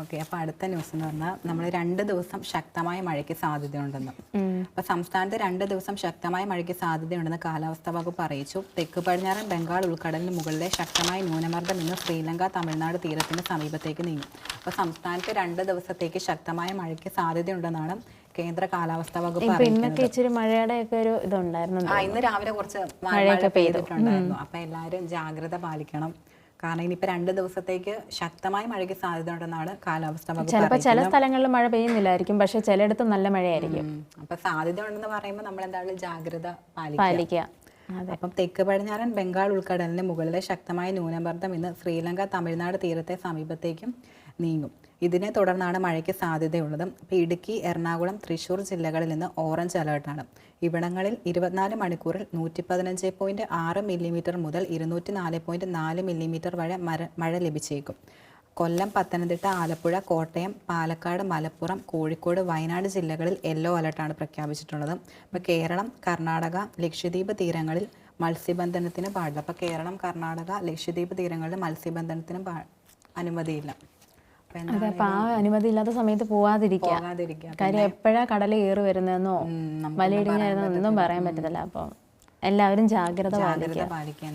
Okay അപ്പൊ അടുത്ത news എന്ന് പറഞ്ഞാൽ നമ്മൾ രണ്ട് ദിവസം ശക്തമായ മഴയ്ക്ക് സാധ്യതയുണ്ടെന്ന്. അപ്പൊ സംസ്ഥാനത്ത് രണ്ട് ദിവസം ശക്തമായ മഴയ്ക്ക് സാധ്യതയുണ്ടെന്ന് കാലാവസ്ഥാ വകുപ്പ് അറിയിച്ചു. തെക്ക് പടിഞ്ഞാറൻ ബംഗാൾ ഉൾക്കടലിന് മുകളിലെ ശക്തമായ ന്യൂനമർദ്ദം ഇന്ന് ശ്രീലങ്ക തമിഴ്നാട് തീരത്തിന് സമീപത്തേക്ക് നീങ്ങും. അപ്പൊ സംസ്ഥാനത്ത് രണ്ട് ദിവസത്തേക്ക് ശക്തമായ മഴയ്ക്ക് സാധ്യതയുണ്ടെന്നാണ് കേന്ദ്ര കാലാവസ്ഥാ വകുപ്പ് ഇന്നൊക്കെ ഇച്ചിരി മഴയുടെ ഒക്കെ ഒരു ഇതുണ്ടായിരുന്നു ആ ഇന്ന് രാവിലെ കുറച്ച് മഴയൊക്കെ മഴ പെയ്തിട്ടുണ്ടായിരുന്നു. അപ്പൊ എല്ലാവരും ജാഗ്രത പാലിക്കണം. കാരണം ഇനിയിപ്പോൾ രണ്ട് ദിവസത്തേക്ക് ശക്തമായ മഴയ്ക്ക് സാധ്യത ഉണ്ടെന്നാണ് കാലാവസ്ഥ ചിലപ്പോൾ ചില സ്ഥലങ്ങളിൽ മഴ പെയ്യുന്നില്ലായിരിക്കും പക്ഷെ ചിലയിടത്ത് നല്ല മഴയായിരിക്കും. അപ്പോൾ അപ്പൊ സാധ്യത ഉണ്ടെന്ന് പറയുമ്പോൾ നമ്മൾ എന്താണ് ജാഗ്രത പാലിക്കുക അപ്പം തെക്ക് പടിഞ്ഞാറൻ ബംഗാൾ ഉൾക്കടലിന് മുകളിലെ ശക്തമായ ന്യൂനമർദ്ദം ഇന്ന് ശ്രീലങ്ക തമിഴ്നാട് തീരത്തെ സമീപത്തേക്കും നീങ്ങും. ഇതിനെ തുടർന്നാണ് മഴയ്ക്ക് സാധ്യതയുള്ളത്. അപ്പോൾ ഇടുക്കി എറണാകുളം തൃശൂർ ജില്ലകളിൽ നിന്ന് ഓറഞ്ച് അലേർട്ടാണ് ഇവിടങ്ങളിൽ ഇരുപത്തിനാല് മണിക്കൂറിൽ നൂറ്റി പതിനഞ്ച് പോയിന്റ് ആറ് മില്ലിമീറ്റർ മുതൽ ഇരുന്നൂറ്റി നാല് പോയിന്റ് നാല് മില്ലിമീറ്റർ വരെ മര മഴ ലഭിച്ചേക്കും. കൊല്ലം പത്തനംതിട്ട ആലപ്പുഴ കോട്ടയം പാലക്കാട് മലപ്പുറം കോഴിക്കോട് വയനാട് ജില്ലകളിൽ യെല്ലോ അലർട്ടാണ് പ്രഖ്യാപിച്ചിട്ടുള്ളത്. അപ്പോൾ കേരളം കർണാടക ലക്ഷദ്വീപ് തീരങ്ങളിൽ മത്സ്യബന്ധനത്തിന് പാടില്ല. അപ്പോൾ കേരളം കർണാടക ലക്ഷദ്വീപ് തീരങ്ങളിൽ മത്സ്യബന്ധനത്തിന് അനുമതിയില്ല. അതെ അപ്പൊ ആ അനുമതി ഇല്ലാത്ത സമയത്ത് പോവാതിരിക്കുക കാര്യം എപ്പോഴാ കടൽ കയറി വരുന്നതെന്നോ മലയിടിഞ്ഞായിരുന്നോ ഒന്നും പറയാൻ പറ്റത്തില്ല. അപ്പം എല്ലാവരും ജാഗ്രത പാലിക്കുക. പാലിക്കുക